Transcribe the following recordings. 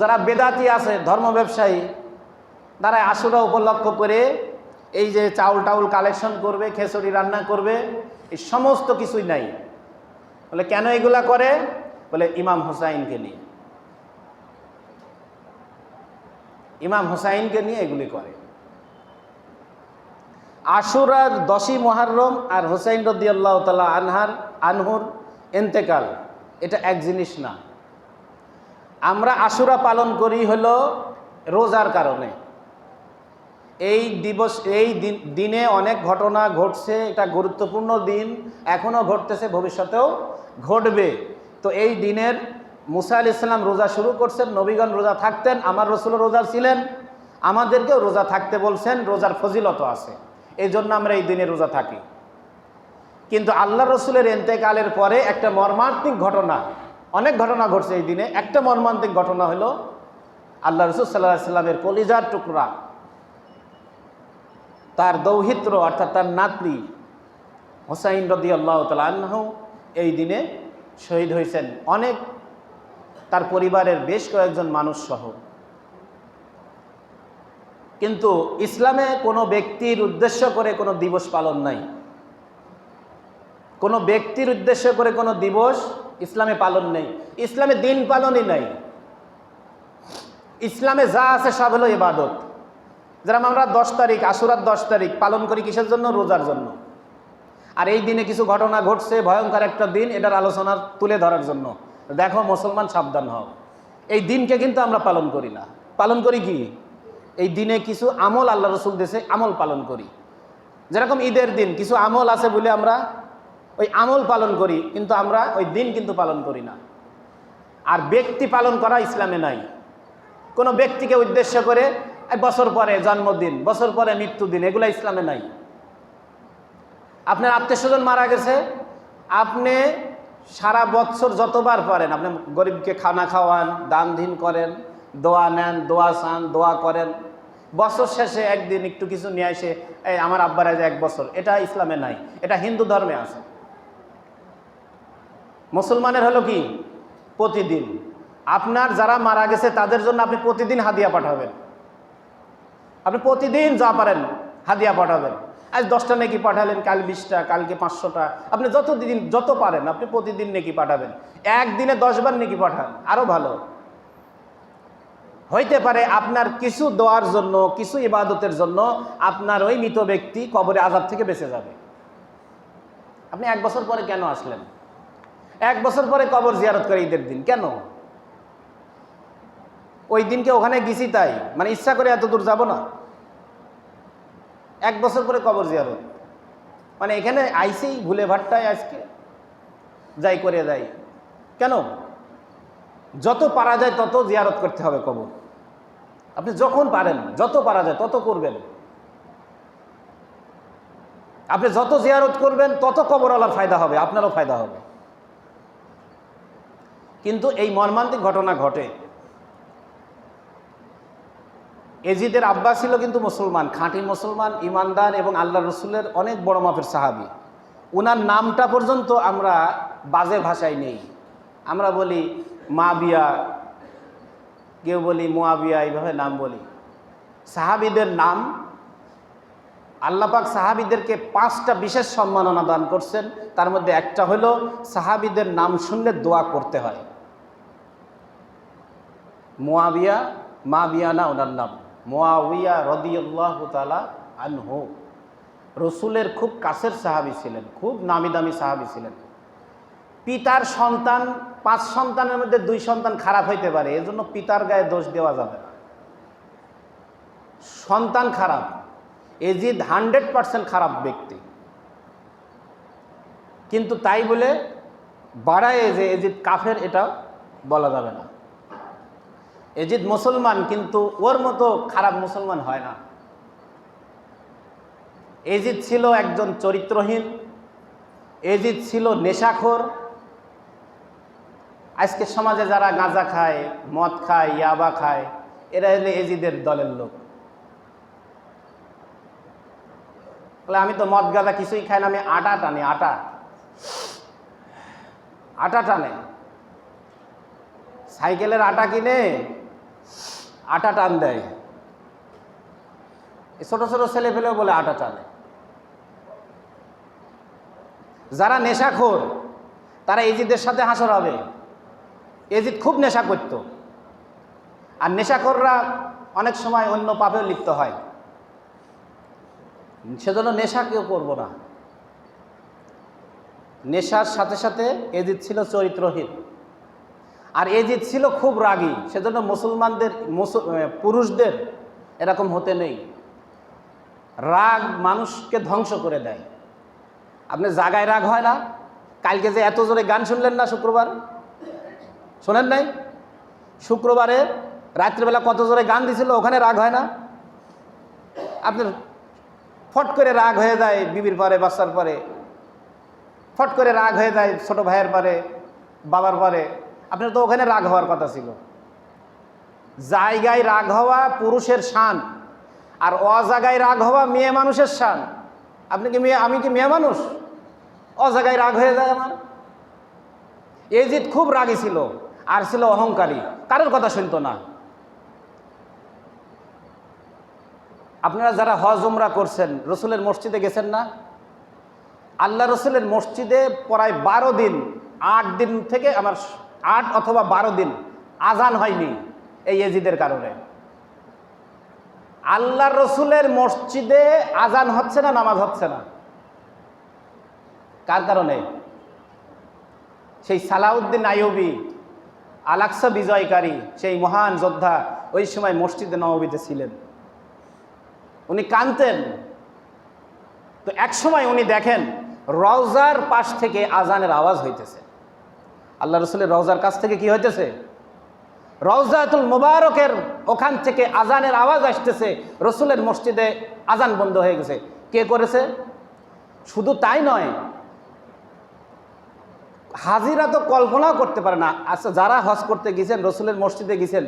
যারা বেদাতি আছে, ধর্ম ব্যবসায়ী, তারা আশুরা উপলক্ষ করে এই যে চাউল টাউল কালেকশন করবে খেসড়ি রান্না করবে, এই সমস্ত কিছুই নাই। বলে, কেন এগুলা করে? বলে, ইমাম হুসাইনকে নিয়ে। ইমাম হুসাইনকে নিয়ে এগুলি করে। আশুরার দশই মহারম আর হুসাইন রদি আল্লাহ তালা আনহার, আনহুর এন্তেকাল, এটা এক জিনিস না। আমরা আশুরা পালন করি হলো রোজার কারণে। এই দিবস, এই দিন অনেক ঘটনা ঘটছে, এটা গুরুত্বপূর্ণ দিন এখনও ঘটতেছে, ভবিষ্যতেও ঘটবে। তো এই দিনের মুসা আল ইসলাম রোজা শুরু করছেন, নবীগণ রোজা থাকতেন, আমার রসুল রোজা ছিলেন, আমাদেরকেও রোজা থাকতে বলছেন, রোজার ফজিলত আছে এই জন্য আমরা এই দিনে রোজা থাকি। কিন্তু আল্লাহ রসুলের এন্তেকালের পরে একটা মর্মান্তিক ঘটনা অনেক ঘটনা ঘটছে এই দিনে। একটা মর্মান্তিক ঘটনা হলো, আল্লাহ রসুল সাল্লাহ সাল্লামের কলিজার টুকরা, তার দৌহিত্র অর্থাৎ তার নাতনি হোসাইন রদি আল্লাহ তালাহ এই দিনে শহীদ হয়েছেন। অনেক তার পরিবারের বেশ কয়েকজন মানুষ সহ। কিন্তু ইসলামে কোনো ব্যক্তির উদ্দেশ্য করে কোনো দিবস পালন নাই। কোনো ব্যক্তির উদ্দেশ্য করে কোনো দিবস ইসলামে পালন নেই, ইসলামে দিন পালনই নাই। ইসলামে যা আছে সব হলো ইবাদত। যেরকম আমরা দশ তারিখ, আশুরার দশ তারিখ পালন করি কিসের জন্য? রোজার জন্য। আর এই দিনে কিছু ঘটনা ঘটছে, ভয়ঙ্কর একটা দিন, এটার আলোচনা তুলে ধরার জন্য। দেখো, মুসলমান সাবধান হও। এই দিনকে কিন্তু আমরা পালন করি না। পালন করি কি? এই দিনে কিছু আমল আল্লাহ রসুল দেশে আমল পালন করি। যেরকম ঈদের দিন, কিছু আমল আছে বলে আমরা ওই আমল পালন করি, কিন্তু আমরা ওই দিন কিন্তু পালন করি না। আর ব্যক্তি পালন করা ইসলামে নাই। কোনো ব্যক্তিকে উদ্দেশ্য করে বছর পরে জন্মদিন, বছর পরে মৃত্যুদিন, এগুলো ইসলামে নাই। আপনার আত্মীয় স্বজন মারা গেছে, আপনি সারা বছর যতবার পারেন, আপনি গরিবকে খানা খাওয়ান, দান ধিন করেন, দোয়া নেন, দোয়া চান, দোয়া করেন। বছর শেষে একদিন একটু কিছু নিয়ে এসে আমার আব্বার এক বছর, এটা ইসলামে নাই। এটা হিন্দু ধর্মে আছে। মুসলমানের হলো কি? প্রতিদিন। আপনার যারা মারা গেছে, তাদের জন্য আপনি প্রতিদিন হাদিয়া পাঠাবেন। আপনি প্রতিদিন যা পারেন, হাদিয়া পাঠাবেন। আজ দশটা নেকি পাঠালেন, কাল বিশটা, কালকে পাঁচশোটা। আপনি যত দিন যত পারেন, আপনি প্রতিদিন নেকি পাঠাবেন। একদিনে দশবার নেকি পাঠান আরও ভালো। হইতে পারে আপনার কিছু দোয়ার জন্য, কিছু ইবাদতের জন্য আপনার ওই মৃত ব্যক্তি কবরে আজাব থেকে বেঁচে যাবে। আপনি এক বছর পরে কেন আসলেন? এক বছর পরে কবর জিয়ারত করে ঈদের দিন। কেন? ওই দিনকে ওখানে গেছি তাই। মানে ইচ্ছা করে এত দূর যাব না। এক বছর পরে কবর জিয়ারত। মানে এখানে আইসেই ভুলে ভাট্টায় আজকে। যাই করে যাই। কেন? যত পারা যায় তত জিয়ারত করতে হবে কবর। আপনি যখন পারেন, যত পারা যায় তত করবেন। আপনি যত জিয়ারত করবেন, তত কবরওয়ালার ফায়দা হবে, আপনারও ফায়দা হবে। কিন্তু এই মর্মান্তিক ঘটনা ঘটে। এজিদের আব্বা ছিল কিন্তু মুসলমান, খাঁটি মুসলমান, ইমানদার এবং আল্লাহ রসুলের অনেক বড় মাপের সাহাবি। উনার নামটা পর্যন্ত আমরা বাজে ভাষায় নেই। আমরা বলি মা বিয়া কেউ বলি মোয়াবিয়া, এইভাবে নাম বলি। সাহাবিদের নাম আল্লাপাক সাহাবিদেরকে পাঁচটা বিশেষ সম্মাননা দান করছেন। তার মধ্যে একটা হলো সাহাবিদের নাম শুনলে দোয়া করতে হয়। মোয়াবিয়া মা বিয়া না ওনার নাম। মোয়াউইয়া রদিউল্লাহ তালা আনহু। রসুলের খুব কাছের সাহাবি ছিলেন, খুব নামি দামি সাহাবি ছিলেন। পিতার সন্তান, পাঁচ সন্তানের মধ্যে দুই সন্তান খারাপ হইতে পারে, এজন্য পিতার গায়ে দোষ দেওয়া যাবে না। সন্তান খারাপ এজিদ হান্ড্রেড পার্সেন্ট খারাপ ব্যক্তি। কিন্তু তাই বলে বাড়ায় যে এজিদ কাফের, এটা বলা যাবে না। এজিদ মুসলমান, কিন্তু ওর মতো খারাপ মুসলমান হয় না। এজিদ ছিল একজন চরিত্রহীন, এজিদ ছিল নেশাখোর। আজকে সমাজে যারা গাঁজা খায়, মদ খায়, ইয়াবা খায়, এরা হলে এজিদের দলের লোক। বলে আমি তো মদ গাঁজা কিছুই খাই না, আমি আটা টানি, আটা। আটা টানে। সাইকেলের আটা কিনে আটা টান দেয়। ছোট ছোট ছেলে ফেলেও বলে আটা টানে। যারা নেশাখোর, তারা এজিদের সাথে হাসর হবে। এজিদ খুব নেশা করত। আর নেশাখোররা অনেক সময় অন্য পাপেও লিপ্ত হয়। সেজন্য নেশা কেউ করব না। নেশার সাথে সাথে এজিদ ছিল চরিত্রহীন। আর এজিদ ছিল খুব রাগী, সেজন্য মুসলমানদের মুসল- পুরুষদের এরকম হতে নেই। রাগ মানুষকে ধ্বংস করে দেয়। আপনি জাগায় রাগ হয় না, কালকে যে এত জোরে গান শুনলেন না শুক্রবার? শোনেন নাই? শুক্রবারে রাত্রিবেলা কত জোরে গান দিছিল, ওখানে রাগ হয় না? আপনার ফট করে রাগ হয়ে যায় বিবির পরে, বাচ্চার পরে। ফট করে রাগ হয়ে যায় ছোট ভাইয়ের পরে, বাবার পরে। আপনার তো ওখানে রাগ হওয়ার কথা ছিল। জায়গায় রাগ হওয়া পুরুষের শান আর অজাগায় রাগ হওয়া মেয়ে মানুষের শান। আপনি কি মেয়ে আমি কি মেয়ে মানুষ? অজাগায় রাগ হয়ে যায় আমার। এজিদ খুব রাগী ছিল আর ছিল অহংকারী। কারোর কথা শুনতো না। আপনারা যারা হজ উমরা করছেন, রসুলের মসজিদে গেছেন না? আল্লাহ রসুলের মসজিদে প্রায় বারো দিন, আট দিন থেকে আমার আট অথবা বারো দিন আজান হয়নি এই এজিদের কারণে। আল্লাহ রসুলের মসজিদে আজান হচ্ছে না, নামাজ হচ্ছে না? কার কারণে? সেই সালাউদ্দিন আইয়ুবি আলাক্সা বিজয়কারী, সেই মহান যোদ্ধা ওই সময় মসজিদে নববীতে ছিলেন। উনি কানতেন তো এক সময় উনি দেখেন রওজার পাশ থেকে আজানের আওয়াজ হইতেছে। আল্লাহ রসুলের রওজার কাছ থেকে কি হইতেছে? রওজাতুল মুবারকের ওখান থেকে আজানের আওয়াজ আসতেছে, রসুলের মসজিদে আজান বন্ধ হয়ে গেছে। কে করেছে? শুধু তাই নয়, হাজিরা তো কল্পনাও করতে পারে না। আচ্ছা যারা হজ করতে গেছেন, রসুলের মসজিদে গেছেন,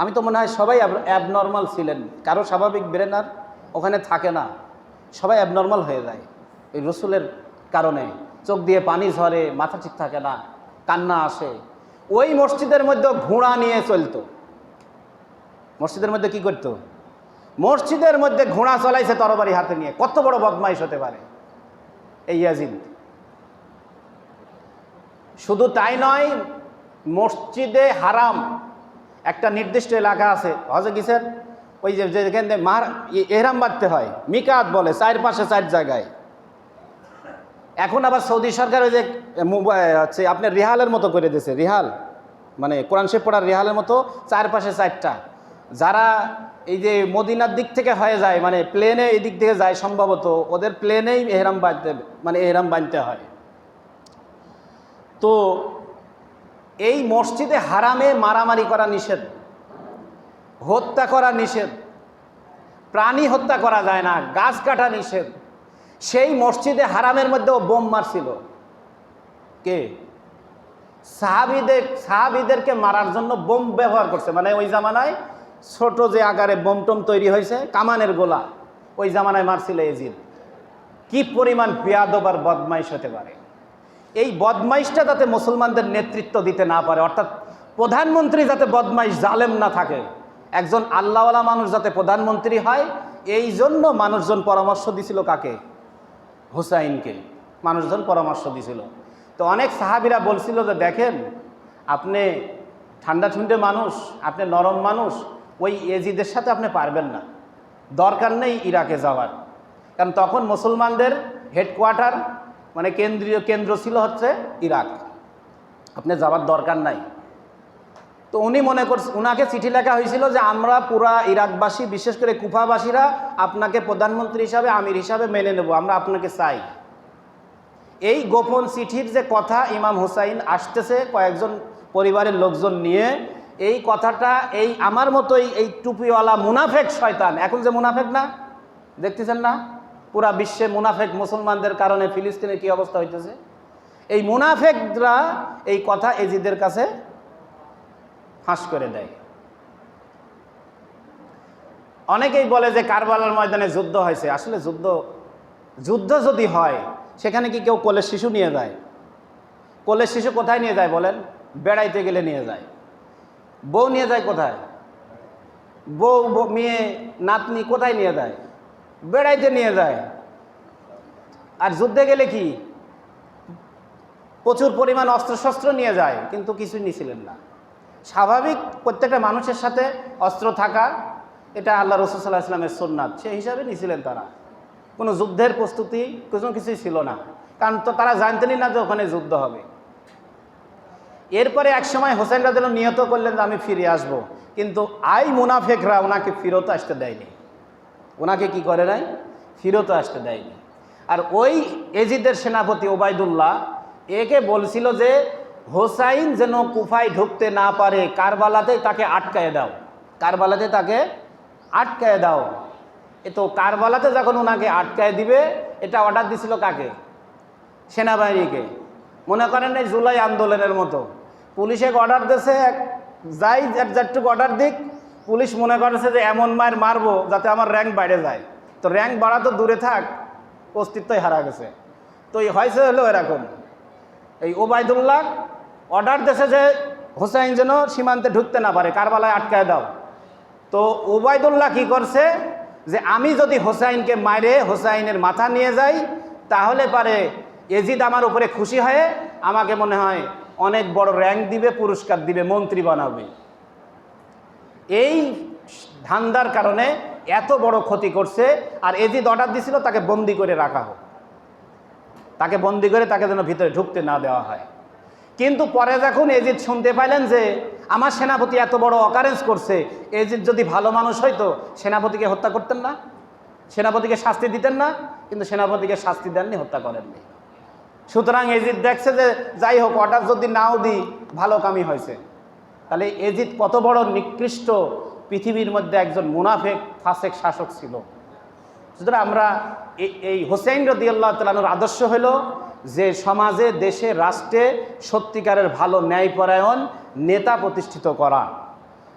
আমি তো মনে হয় সবাই অ্যাবনর্মাল ছিলেন। কারও স্বাভাবিক ব্রেন আর ওখানে থাকে না। সবাই অ্যাবনর্মাল হয়ে যায়। এই রসুলের কারণে চোখ দিয়ে পানি ঝরে, মাথা ঠিক থাকে না, কান্না আসে। ওই মসজিদের মধ্যে ঘোড়া নিয়ে চলতো। মসজিদের মধ্যে কি করতো? মসজিদের মধ্যে ঘোড়া চলাইছে তরবারি হাতে নিয়ে। কত বড় বদমাইশ হতে পারে। এই ইয়াজিদ। শুধু তাই নয়, মসজিদে হারাম। একটা নির্দিষ্ট এলাকা আছে। হজে গেছেন ওই যে যেখানে মার এহরাম বাঁধতে হয়। মিকাত বলে, চার পাশে চার জায়গায়। এখন আবার সৌদি সরকার ওই যে হচ্ছে আপনার রিহালের মতো করে দিয়েছে, রিহাল। মানে কোরআন শেফ পড়ার রিহালের মতো চারপাশে চারটা। যারা এই যে মদিনার দিক থেকে হয়ে যায় মানে প্লেনে এই দিক থেকে যায় সম্ভবত, ওদের প্লেনেই এহরাম বাঁধতে মানে এহরাম বাঁধতে হয়। তো এই মসজিদে হারামে মারামারি করা নিষেধ। হত্যা করা নিষেধ। প্রাণী হত্যা করা যায় না, গাছ কাটা নিষেধ। সেই মসজিদে হারামের মধ্যেও বোম মারছিল। কে? সাহাবিদের, সাহাবিদেরকে মারার জন্য বোম ব্যবহার করছে। মানে ওই জামানায় ছোট যে আকারে বোম টোম তৈরি হয়েছে, কামানের গোলা, ওই জামানায় মারছিল এজিদ কি পরিমাণ বেয়াদব আর বদমাইশ হতে পারে। এই বদমাইশটা যাতে মুসলমানদের নেতৃত্ব দিতে না পারে, অর্থাৎ প্রধানমন্ত্রী যাতে বদমাইশ জালেম না থাকে একজন আল্লাহওয়ালা মানুষ যাতে প্রধানমন্ত্রী হয় এই জন্য মানুষজন পরামর্শ দিছিল কাকে? হুসাইনকে। মানুষজন পরামর্শ দিছিল। তো অনেক সাহাবিরা বলছিল যে, দেখেন, আপনি ঠান্ডা ঠুন্ডে মানুষ, আপনি নরম মানুষ, ওই এজিদের সাথে আপনি পারবেন না। দরকার নেই ইরাকে যাওয়ার। কারণ তখন মুসলমানদের হেডকোয়ার্টার মানে কেন্দ্রীয় কেন্দ্র ছিল হচ্ছে ইরাক। আপনি যাওয়ার দরকার নাই। তো উনি মনে করছে উনাকে চিঠি লেখা হয়েছিল যে আমরা পুরা ইরাকবাসী, বিশেষ করে কুফাবাসীরা আপনাকে প্রধানমন্ত্রী হিসাবে, আমির হিসাবে মেনে নেব, আমরা আপনাকে চাই। এই গোপন চিঠির যে কথা ইমাম হুসাইন আসতেছে কয়েকজন পরিবারের লোকজন নিয়ে, এই কথাটা, এই আমার মতোই এই টুপিওয়ালা মুনাফেক শয়তান। এখন যে মুনাফেক না, দেখতেছেন না? পুরা বিশ্বে মুনাফেক মুসলমানদের কারণে ফিলিস্তিনের কি অবস্থা হইতেছে? এই মুনাফেকরা এই কথা এজিদের কাছে ফাঁস করে দেয়। অনেকেই বলে যে কারবালার ময়দানে যুদ্ধ হয়েছে। আসলে যুদ্ধ যুদ্ধ যদি হয়, সেখানে কি কেউ কোলের শিশু নিয়ে যায়? কোলের শিশু কোথায় নিয়ে যায় বলেন? বেড়াইতে গেলে নিয়ে যায়। বউ নিয়ে যায় কোথায়? বউ মেয়ে, নাতনি কোথায় নিয়ে যায়? বেড়াইতে নিয়ে যায়। আর যুদ্ধে গেলে কি? প্রচুর পরিমাণ অস্ত্রশস্ত্র নিয়ে যায়, কিন্তু কিছুই নিছিলেন না। স্বাভাবিক প্রত্যেকটা মানুষের সাথে অস্ত্র থাকা, এটা আল্লাহ রসুল সাল্লাহ ইসলামের সোননাথ সেই হিসাবে নিয়েছিলেন তারা। কোনো যুদ্ধের প্রস্তুতি কোনো কিছুই ছিল না। কারণ তো তারা জানতেনই না যে ওখানে যুদ্ধ হবে। এরপরে এক সময় হোসেন রাজেল নিহত করলেন যে আমি ফিরে আসব। কিন্তু আই মুনাফেকরা ওনাকে ফিরত আসতে দেয়নি। ওনাকে কি করে নাই? ফিরত আসতে দেয়নি। আর ওই এজিদের সেনাপতি ওবায়দুল্লাহ, একে বলছিল যে হোসাইন যেন কুফায় ঢুকতে না পারে কারবালাতে তাকে আটকায় দাও। কারবালাতে তাকে আটকায় দাও। এ তো কারবালাতে যখন ওনাকে আটকায় দিবে, এটা অর্ডার দিছিল কাকে? সেনাবাহিনীকে। মনে করেন এই জুলাই আন্দোলনের মতো। পুলিশে অর্ডার দিয়েছে এক যাই যারটুকু অর্ডার দিক, পুলিশ মনে করেছে যে এমন মায়ের মারবো যাতে আমার র্যাঙ্ক বাইরে যায়। তো র্যাঙ্ক বাড়া তো দূরে থাক, অস্তিত্বই হারা গেছে। তো এই হয়েছে হলো এরকম। এই ওবায়দুল্লাহ অর্ডার দিয়েছে যে হোসাইন যেন সীমান্তে ঢুকতে না পারে, কারবালায় আটকায় দাও। তো ওবায়দুল্লাহ কি করছে যে আমি যদি হোসাইনকে মারে হোসাইনের মাথা নিয়ে যাই, তাহলে পারে এজিদ আমার উপরে খুশি হয়ে আমাকে মনে হয় অনেক বড় র্যাঙ্ক দিবে, পুরস্কার দিবে, মন্ত্রী বানাবে। এই ধান্দার কারণে এত বড় ক্ষতি করছে, আর এজিদ অর্ডার দিছিল তাকে বন্দি করে রাখা হোক। তাকে বন্দি করে তাকে যেন ভিতরে ঢুকতে না দেওয়া হয়। কিন্তু পরে যখন এজিদ শুনতে পাইলেন যে আমার সেনাপতি এত বড় অকারেন্স করছে, এজিদ যদি ভালো মানুষ হইতো, সেনাপতিকে হত্যা করতেন না? সেনাপতিকে শাস্তি দিতেন না? কিন্তু সেনাপতিকে শাস্তি দেননি, হত্যা করেননি। সুতরাং এজিদ দেখছে যে, যাই হোক অর্ডার যদি নাও দিই, ভালো কামই হয়েছে। তাহলে এজিদ কত বড় নিকৃষ্ট পৃথিবীর মধ্যে একজন মুনাফেক, ফাসেক শাসক ছিল। সুতরাং আমরা এই হোসেন রদিয়াল্লাহ তালানোর আদর্শ হলো যে সমাজে, দেশে, রাষ্ট্রে সত্যিকারের ভালো ন্যায়পরায়ণ নেতা প্রতিষ্ঠিত করা।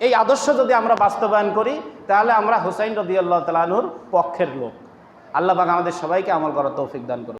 এই আদর্শ যদি আমরা বাস্তবায়ন করি, তাহলে আমরা হুসাইন রদিয়াল্লাহ তালাহুর পক্ষের লোক। আল্লাহ আমাদের সবাইকে আমল করার তৌফিক দান করুন